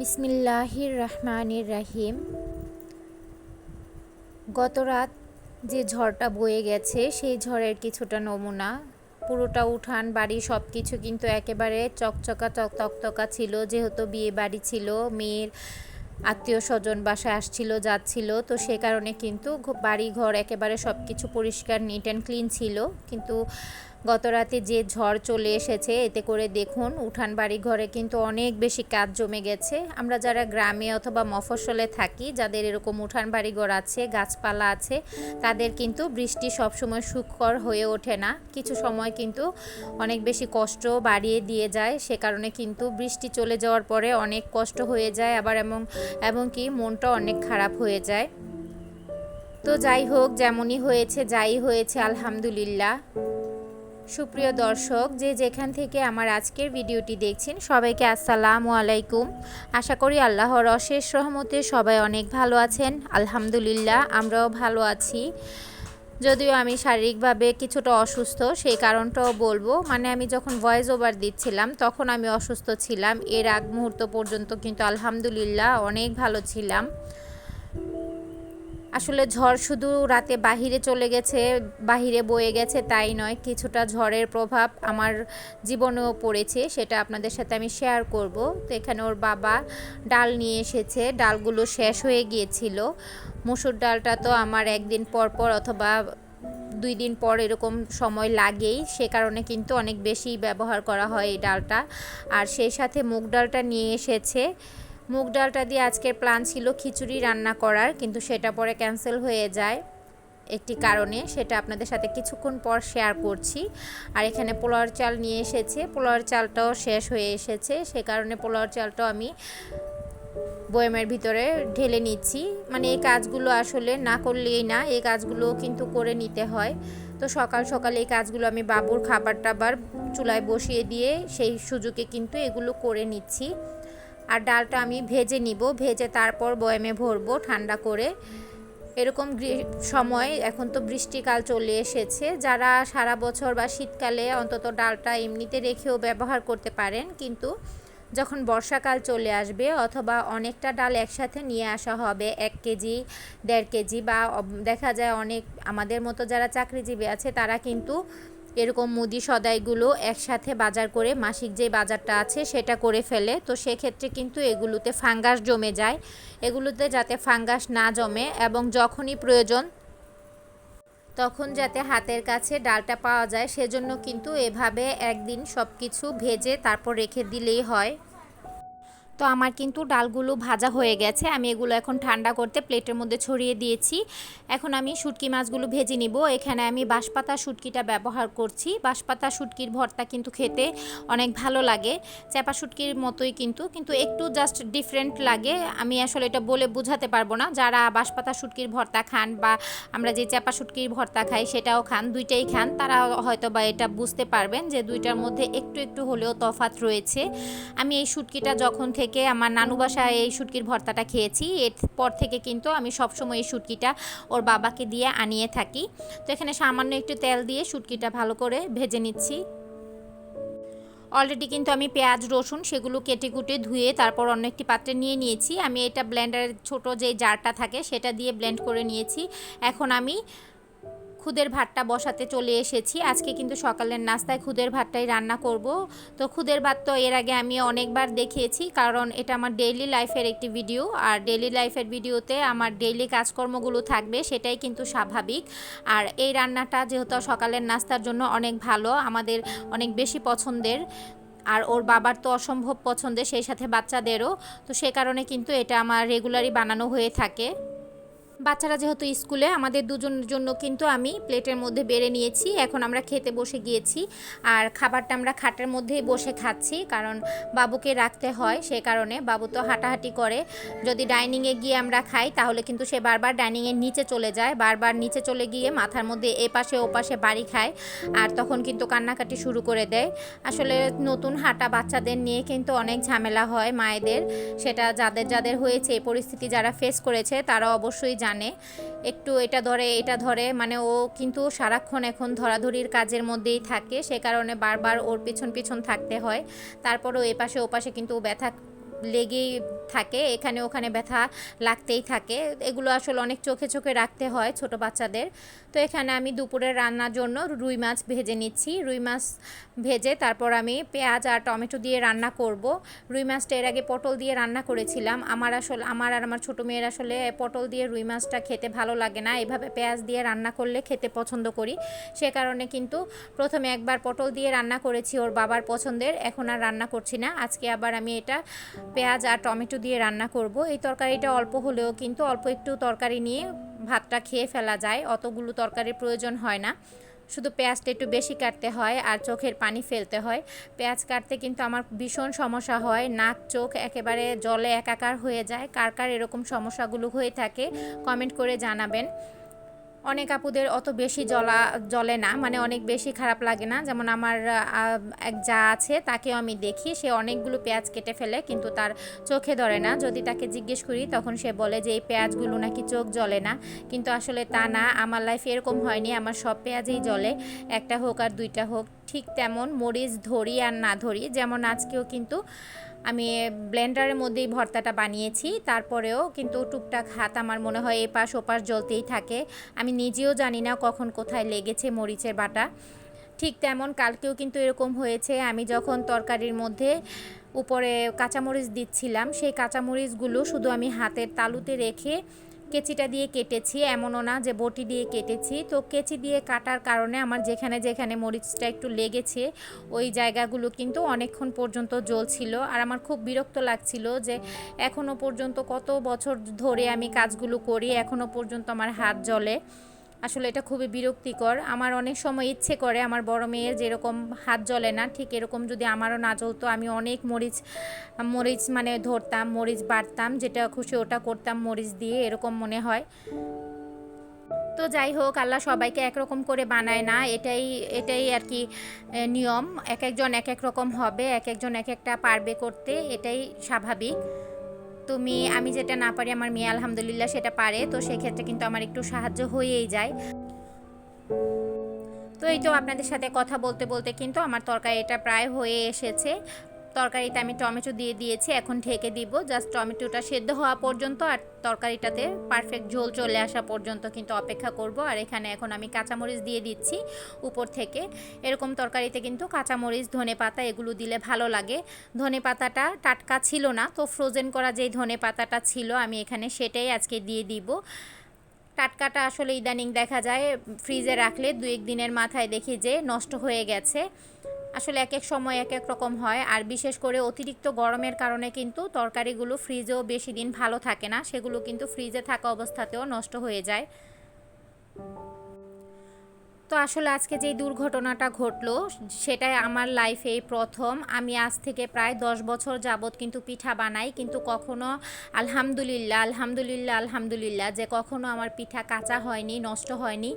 বিসমিল্লাহির রহমানির রাহিম গত রাত যে ঝড়টা বয়ে গেছে, সেই ঝড়ের কিছুটা নমুনা। পুরোটা উঠান, বাড়ি সব কিছু কিন্তু একেবারে চকচকা চক তকতকা ছিল, যেহেতু বিয়ে বাড়ি ছিল, মেয়ের আত্মীয় স্বজন বাসায় আসছিল, যাচ্ছিল, তো সে কারণে কিন্তু বাড়ি ঘর একেবারে সব কিছু পরিষ্কার নিট অ্যান্ড ক্লিন ছিল। কিন্তু গত রাতে যে ঝড় চলে এসেছে, এতে করে দেখুন উঠান বাড়ি ঘরে কিন্তু অনেক বেশি কাজ জমে গেছে। আমরা যারা গ্রামে অথবা মফস্বলে থাকি, যাদের এরকম উঠান বাড়ি ঘর আছে, গাছপালা আছে, তাদের কিন্তু বৃষ্টি সবসময় সুখকর হয়ে ওঠে না। কিছু সময় কিন্তু অনেক বেশি কষ্ট বাড়িয়ে দিয়ে যায়, সে কারণে কিন্তু বৃষ্টি চলে যাওয়ার পরে অনেক কষ্ট হয়ে যায়, আবার এমন এবং কি মনটা অনেক খারাপ হয়ে যায়। তো যাই হোক, যেমনই হয়েছে, যাই হয়েছে, আলহামদুলিল্লাহ। সুপ্রিয় দর্শক, যে যেখান থেকে আমার আজকের ভিডিওটি দেখছেন, সবাইকে আসসালামু আলাইকুম। আশা করি আল্লাহর অশেষ রহমতে সবাই অনেক ভালো আছেন। আলহামদুলিল্লাহ, আমরাও ভালো আছি। যদিও আমি শারীরিকভাবে কিছুটা অসুস্থ, সেই কারণটাও বলব। মানে আমি যখন ভয়েস ওভার দিচ্ছিলাম, তখন আমি অসুস্থ ছিলাম। এর আগ মুহূর্ত পর্যন্ত কিন্তু আলহামদুলিল্লাহ অনেক ভালো ছিলাম। আসলে ঝড় শুধু রাতে বাহিরে চলে গেছে, বাহিরে বয়ে গেছে তাই নয়, কিছুটা ঝড়ের প্রভাব আমার জীবনেও পড়েছে, সেটা আপনাদের সাথে আমি শেয়ার করব। তো এখানে ওর বাবা ডাল নিয়ে এসেছে, ডালগুলো শেষ হয়ে গিয়েছিল। মুসুর ডালটা তো আমার একদিন পর পর অথবা দুই দিন পর এরকম সময় লাগেই, সে কারণে কিন্তু অনেক বেশি ব্যবহার করা হয় এই ডালটা। আর সেই সাথে মুগ ডালটা নিয়ে এসেছে। মুগ ডালটা দিয়ে আজকের প্ল্যান ছিল খিচুড়ি রান্না করার, কিন্তু সেটা পরে ক্যান্সেল হয়ে যায়। একটি কারণে সেটা আপনাদের সাথে কিছুক্ষণ পর শেয়ার করছি। আর এখানে পোলাওয়ার চাল নিয়ে এসেছে। পোলাওয়ার চালটাও শেষ হয়ে এসেছে। সে কারণে পোলাওয়ার চালটাও আমি বয়ামের ভিতরে ঢেলে নিচ্ছি। মানে এই কাজগুলো আসলে না করলেই না, এই কাজগুলো কিন্তু করে নিতে হয়। তো সকাল সকালে এই কাজগুলো আমি বাবুর খাবার টাবার চুলায় বসিয়ে দিয়ে সেই সুযোগে কিন্তু এগুলো করে নিচ্ছি। আর ডালটা আমি ভেজে নিব, ভেজে তারপর বয়ামে ভরবো ঠান্ডা করে। এরকম সময় এখন তো বৃষ্টিকাল চলে এসেছে। যারা সারা বছর বা শীতকালে অন্তত ডালটা এমনিতে রেখেও ব্যবহার করতে পারেন, কিন্তু যখন বর্ষাকাল চলে আসবে অথবা অনেকটা ডাল একসাথে নিয়ে আসা হবে, এক কেজি, দেড় কেজি বা, দেখা যায় অনেক, আমাদের মতো যারা চাকরিজীবী আছে তারা কিন্তু এরকম মুদি সদাইগুলো একসাথে বাজার করে মাসিক যে বাজারটা আছে সেটা করে ফেলে। তো সেক্ষেত্রে কিন্তু এগুলোতে ফাঙ্গাস জমে যায়। এগুলোতে যাতে ফাঙ্গাস না জমে এবং যখনই প্রয়োজন তখন যাতে হাতের কাছে ডালটা পাওয়া যায়, সেজন্য কিন্তু এভাবে একদিন সব কিছু ভেজে তারপর রেখে দিলেই হয়। তো আমার কিন্তু ডালগুলো ভাজা হয়ে গেছে। আমি এগুলো এখন ঠান্ডা করতে প্লেটের মধ্যে ছড়িয়ে দিয়েছি। এখন আমি শুটকি মাছগুলো ভেজে নিব। এখানে আমি বাঁশপাতা শুটকিটা ব্যবহার করছি। বাঁশপাতা শুটকির ভর্তা কিন্তু খেতে অনেক ভালো লাগে। চ্যাপা শুটকির মতোই কিন্তু কিন্তু একটু জাস্ট ডিফারেন্ট লাগে। আমি আসলে এটা বলে বোঝাতে পারব না। যারা বাঁশপাতা শুটকির ভর্তা খান বা আমরা যে চাপা শুটকির ভর্তা খাই সেটাও খান, দুইটাই খান, তারা হয়তো বা এটা বুঝতে পারবেন যে দুইটার মধ্যে একটু একটু হলেও তফাত রয়েছে। আমি এই শুটকিটা যখন থেকে আমার নানু বাসায় এই শুটকির ভর্তাটা খেয়েছি। এরপর থেকে কিন্তু আমি সবসময় এই শুটকিটা ওর বাবাকে দিয়ে আনিয়ে থাকি। তো এখানে সামান্য একটু তেল দিয়ে শুটকিটা ভালো করে ভেজে নিচ্ছি। অলরেডি কিন্তু আমি পেঁয়াজ, রসুন সেগুলো কেটে কুটে ধুয়ে তারপর অন্য একটি পাত্রে নিয়ে নিয়েছি। আমি এটা ব্লেন্ডারের ছোট যে জারটা থাকে সেটা দিয়ে ব্লেন্ড করে নিয়েছি। এখন আমি খুদের ভাতটা বসাতে চলে এসেছি। আজকে কিন্তু সকালের নাস্তায় খুদের ভাতটাই রান্না করব। তো খুদের ভাত তো এর আগে আমি অনেকবার দেখিয়েছি, কারণ এটা আমার ডেইলি লাইফের একটি ভিডিও আর ডেইলি লাইফের ভিডিওতে আমার ডেইলি কাজকর্মগুলো থাকবে, সেটাই কিন্তু স্বাভাবিক। আর এই রান্নাটা যেহেতু সকালের নাস্তার জন্য অনেক ভালো, আমাদের অনেক বেশি পছন্দের। আর ওর বাবার তো অসম্ভব পছন্দের, সেই সাথে বাচ্চাদেরও। তো সে কারণে কিন্তু এটা আমার রেগুলারই বানানো হয়ে থাকে। বাচ্চারা যেহেতু স্কুলে, আমাদের দুজনের জন্য কিন্তু আমি প্লেটের মধ্যে বেড়ে নিয়েছি। এখন আমরা খেতে বসে গিয়েছি আর খাবারটা আমরা খাটের মধ্যেই বসে খাচ্ছি কারণ বাবুকে রাখতে হয় সে কারণে। বাবু তো হাঁটাহাঁটি করে। যদি ডাইনিংয়ে গিয়ে আমরা খাই তাহলে কিন্তু সে বারবার ডাইনিংয়ের নিচে চলে যায়। বারবার নিচে চলে গিয়ে মাথার মধ্যে এপাশে ওপাশে বাড়ি খায় আর তখন কিন্তু কান্নাকাটি শুরু করে দেয়। আসলে নতুন হাঁটা বাচ্চাদের নিয়ে কিন্তু অনেক ঝামেলা হয় মায়েদের। সেটা যাদের যাদের হয়েছে পরিস্থিতি যারা ফেস করেছে তারা অবশ্যই জানে। একটু এটা ধরে এটা ধরে মানে ও কিন্তু সারাক্ষণ এখন ধরাধরির কাজের মধ্যেই থাকে, সে কারণে বারবার ওর পিছন পিছন থাকতে হয়। তারপরও এ পাশে, ও পাশে কিন্তু ব্যথা লেগেই থাকে, এখানে ওখানে ব্যথা লাগতেই থাকে। এগুলো আসলে অনেক চোখে চোখে রাখতে হয় ছোট বাচ্চাদের। তো এখানে আমি দুপুরের রান্নার জন্য রুই মাছ ভেজে নিচ্ছি। রুই মাছ ভেজে তারপর আমি পেঁয়াজ আর টমেটো দিয়ে রান্না করব। রুই মাছটা এর আগে পটল দিয়ে রান্না করেছিলাম। আমার আসলে, আমার আর আমার ছোটো মেয়ের আসলে পটল দিয়ে রুই মাছটা খেতে ভালো লাগে না। এভাবে পেঁয়াজ দিয়ে রান্না করলে খেতে পছন্দ করি। সে কারণে কিন্তু প্রথমে একবার পটল দিয়ে রান্না করেছি ওর বাবার পছন্দের। এখন আর রান্না করছি না। আজকে আবার আমি এটা পেঁয়াজ আর টমেটো দিয়ে রান্না করব। এই তরকারিটা অল্প হলেও কিন্তু অল্প একটু তরকারি নিয়ে ভাতটা খেয়ে ফেলা যায়, অতগুলো তরকারির প্রয়োজন হয় না। শুধু পেঁয়াজটা একটু বেশি কাটতে হয় আর চোখের পানি ফেলতে হয়। পেঁয়াজ কাটতে কিন্তু আমার ভীষণ সমস্যা হয়, নাক, চোখ একেবারে জলে একাকার হয়ে যায়। কার কার এরকম সমস্যাগুলো হয়ে থাকে, কমেন্ট করে জানাবেন। অনেক আপুদের অত বেশি জলা জলে না মানে অনেক বেশি খারাপ লাগে না। যেমন আমার এক যা আছে তাকেও আমি দেখি, সে অনেকগুলো পেঁয়াজ কেটে ফেলে কিন্তু তার চোখে ধরে না। যদি তাকে জিজ্ঞেস করি তখন সে বলে যে, এই পেঁয়াজগুলো নাকি চোখ জ্বলে না। কিন্তু আসলে তা না, আমার লাইফে এরকম হয়নি। আমার সব পেঁয়াজেই জলে একটা হোক আর দুইটা হোক। ঠিক তেমন মরিচ ধরি আর না ধরি। যেমন আজকেও কিন্তু আমি ব্লেন্ডারের মধ্যেই ভর্তাটা বানিয়েছি। তারপরেও কিন্তু টুকটাক হাত আমার মনে হয় এপাশ ওপাশ জ্বলতেই থাকে। আমি নিজেও জানি না কখন কোথায় লেগেছে মরিচের বাটা। ঠিক তেমন কালকেও কিন্তু এরকম হয়েছে। আমি যখন তরকারির মধ্যে উপরে কাঁচামরিচ দিচ্ছিলাম, সেই কাঁচামরিচগুলো শুধু আমি হাতের তালুতে রেখে কেচিটা দিয়ে কেটেছি, এমনও না যে বটি দিয়ে কেটেছি। তো কেচি দিয়ে কাটার কারণে আমার যেখানে যেখানে মরিচটা একটু লেগেছে, ওই জায়গাগুলো কিন্তু অনেকক্ষণ পর্যন্ত জ্বলছিল। আর আমার খুব বিরক্ত লাগছিল যে এখনও পর্যন্ত কত বছর ধরে আমি কাজগুলো করি এখনও পর্যন্ত আমার হাত জ্বলে। আসলে এটা খুবই বিরক্তিকর। আমার অনেক সময় ইচ্ছে করে আমার বড় মেয়ের যেরকম হাত জ্বলে না, ঠিক এরকম যদি আমারও না জ্বলতো, আমি অনেক মরিচ মরিচ মানে ধরতাম, মরিচ বাড়তাম যেটা খুশি ওটা করতাম, মরিচ দিয়ে এরকম মনে হয়। তো যাই হোক, আল্লাহ সবাইকে একরকম করে বানায় না, এটাই এটাই আর কি নিয়ম। এক একজন এক এক রকম হবে, এক একজন এক একটা পারবে করতে, এটাই স্বাভাবিক। তুমি, আমি যেটা না পারি, আমার মেয়ে আলহামদুলিল্লাহ সেটা পারে। তো সেক্ষেত্রে কিন্তু আমার একটু সাহায্য হয়েই যায়। তো এই তো আপনাদের সাথে কথা বলতে বলতে কিন্তু আমার তরকারি এটা প্রায় হয়ে এসেছে। তরকারিতে আমি টমেটো দিয়ে দিয়েছি, এখন ঢেকে দিব। জাস্ট টমেটোটা সেদ্ধ হওয়া পর্যন্ত আর তরকারিটাতে পারফেক্ট ঝোল চলে আসা পর্যন্ত কিন্তু অপেক্ষা করব। আর এখানে এখন আমি কাঁচামরিচ দিয়ে দিচ্ছি উপর থেকে। এরকম তরকারিতে কিন্তু কাঁচামরিচ, ধনে পাতা এগুলো দিলে ভালো লাগে। ধনে পাতাটা টাটকা ছিল না, তো ফ্রোজেন করা যেই ধনে পাতাটা ছিল আমি এখানে সেটাই আজকে দিয়ে দিব। টাটকাটা আসলে ইদানিং দেখা যায় ফ্রিজে রাখলে দু এক দিনের মাথায় দেখি যে নষ্ট হয়ে গেছে। আসলে এক এক সময় এক এক রকম হয়। আর বিশেষ করে অতিরিক্ত গরমের কারণে কিন্তু তরকারিগুলো ফ্রিজেও বেশি দিন ভালো থাকে না। সেগুলো কিন্তু ফ্রিজে থাকা অবস্থাতেও নষ্ট হয়ে যায়। তো আসলে আজকে যেই দুর্ঘটনাটা ঘটলো, সেটাই আমার লাইফে এই প্রথম। আমি আজ থেকে প্রায় দশ বছর যাবৎ কিন্তু পিঠা বানাই, কিন্তু কখনো আলহামদুলিল্লাহ আলহামদুলিল্লাহ আলহামদুলিল্লাহ যে কখনো আমার পিঠা কাঁচা হয়নি, নষ্ট হয়নি।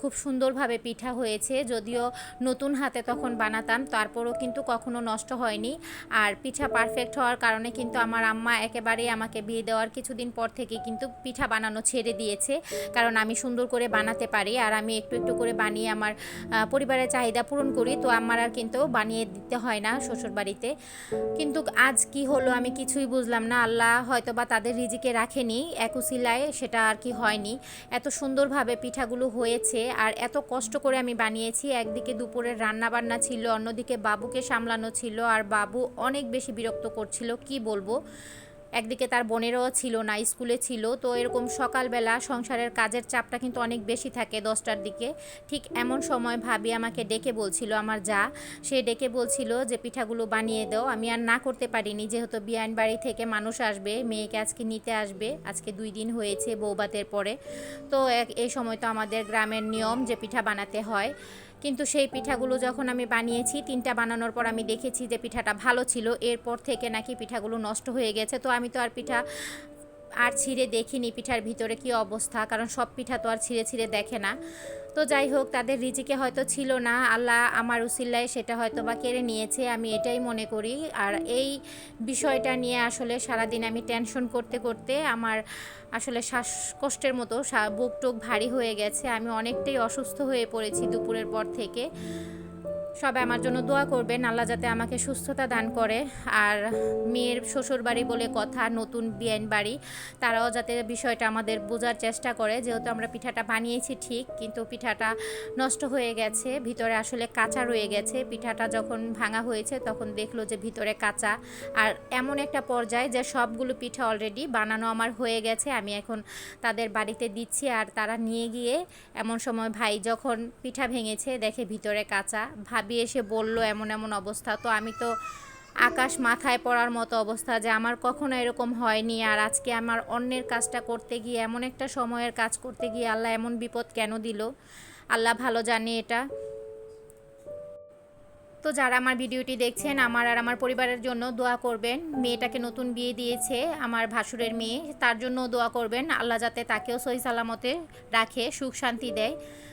খুব সুন্দরভাবে পিঠা হয়েছে, যদিও নতুন হাতে তখন বানাতাম, তারপরও কিন্তু কখনো নষ্ট হয়নি। আর পিঠা পারফেক্ট হওয়ার কারণে কিন্তু আমার আম্মা একেবারেই আমাকে বিয়ে দেওয়ার কিছুদিন পর থেকে কিন্তু পিঠা বানানো ছেড়ে দিয়েছে। কারণ আমি সুন্দর করে বানাতে পারি, আর আমি একটু একটু করে বানিয়ে বানিয়ে আমার পরিবারের চাহিদা পূরণ করি। তো আমার আর কিন্তু বানিয়ে দিতে হয় না শ্বশুর বাড়িতে কিন্তু আজ কি হলো আমি কিছুই বুঝলাম না। আল্লাহ হয়তো বা তাদের রিজিকে রাখেনি একুশিলায় সেটা আর কি হয়নি। এত সুন্দরভাবে পিঠাগুলো হয়েছে আর এত কষ্ট করে আমি বানিয়েছি। একদিকে দুপুরের রান্না বান্না ছিল, অন্যদিকে বাবুকে সামলানো ছিল আর বাবু অনেক বেশি বিরক্ত করছিল, কি বলব? একদিকে তার বোনেরও ছিল না, স্কুলে ছিল। তো এরকম সকালবেলা সংসারের কাজের চাপটা কিন্তু অনেক বেশি থাকে দশটার দিকে। ঠিক এমন সময় ভাবি আমাকে ডেকে বলছিল, আমার যা। সে ডেকে বলছিল যে, পিঠাগুলো বানিয়ে দাও। আমি আর না করতে পারিনি, যেহেতু বিয়ান বাড়ি থেকে মানুষ আসবে, মেয়েকে আজকে নিতে আসবে। আজকে দুই দিন হয়েছে বৌবাতের পরে। তো এই সময় তো আমাদের গ্রামের নিয়ম যে, পিঠা বানাতে হয়। কিন্তু সেই পিঠাগুলো যখন আমি বানিয়েছি, তিনটা বানানোর পর আমি দেখেছি যে পিঠাটা ভালো ছিল। এরপর থেকে নাকি পিঠাগুলো নষ্ট হয়ে গেছে। তো আমি তো আর পিঠা আর ছিঁড়ে দেখিনি, পিঠার ভিতরে কি অবস্থা? কারণ সব পিঠা তো আর ছিঁড়ে ছিঁড়ে দেখে না। তো যাই হোক, তাদের রিজিকে হয়তো ছিল না। আল্লাহ আমার উসিল্লায় সেটা হয়তো বা কেড়ে নিয়েছে, আমি এটাই মনে করি। আর এই বিষয়টা নিয়ে আসলে সারাদিন আমি টেনশন করতে করতে আমার আসলে শ্বাসকষ্টের মতো বুক টুক ভারী হয়ে গেছে। আমি অনেকটাই অসুস্থ হয়ে পড়েছি দুপুরের পর থেকে। সবাই আমার জন্য দোয়া করবেন, আল্লাহ যাতে আমাকে সুস্থতা দান করে। আর মেয়ের শ্বশুর বাড়ি বলে কথা, নতুন বিয়ান বাড়ি, তারাও যাতে বিষয়টা আমাদের বোঝার চেষ্টা করে। যেহেতু আমরা পিঠাটা বানিয়েছি ঠিক, কিন্তু পিঠাটা নষ্ট হয়ে গেছে, ভিতরে আসলে কাঁচা রয়ে গেছে। পিঠাটা যখন ভাঙা হয়েছে, তখন দেখল যে ভিতরে কাঁচা। আর এমন একটা পর্যায়ে যে সবগুলো পিঠা অলরেডি বানানো আমার হয়ে গেছে, আমি এখন তাদের বাড়িতে দিচ্ছি। আর তারা নিয়ে গিয়ে এমন সময় ভাই যখন পিঠা ভেঙেছে, দেখে ভিতরে কাঁচা। ভাবি এসে বলল, এমন এমন অবস্থা। তো আমি তো আকাশ মাথায় পড়ার মতো অবস্থা যে আমার কখনো এরকম হয়নি। আর আজকে আমার অন্যের কাজটা করতে গিয়ে, এমন একটা সময়ের কাজ করতে গিয়ে আল্লাহ এমন বিপদ কেন দিল? আল্লাহ ভালো জানে এটা। তো যারা আমার ভিডিওটি দেখছেন, আমার আর আমার পরিবারের জন্য দোয়া করবেন। মেয়েটাকে নতুন বিয়ে দিয়েছে আমার ভাসুরের মেয়ে, তার জন্য দোয়া করবেন। আল্লাহ যাতে তাকেও সহি সালামতে রাখে, সুখ শান্তি দেয়।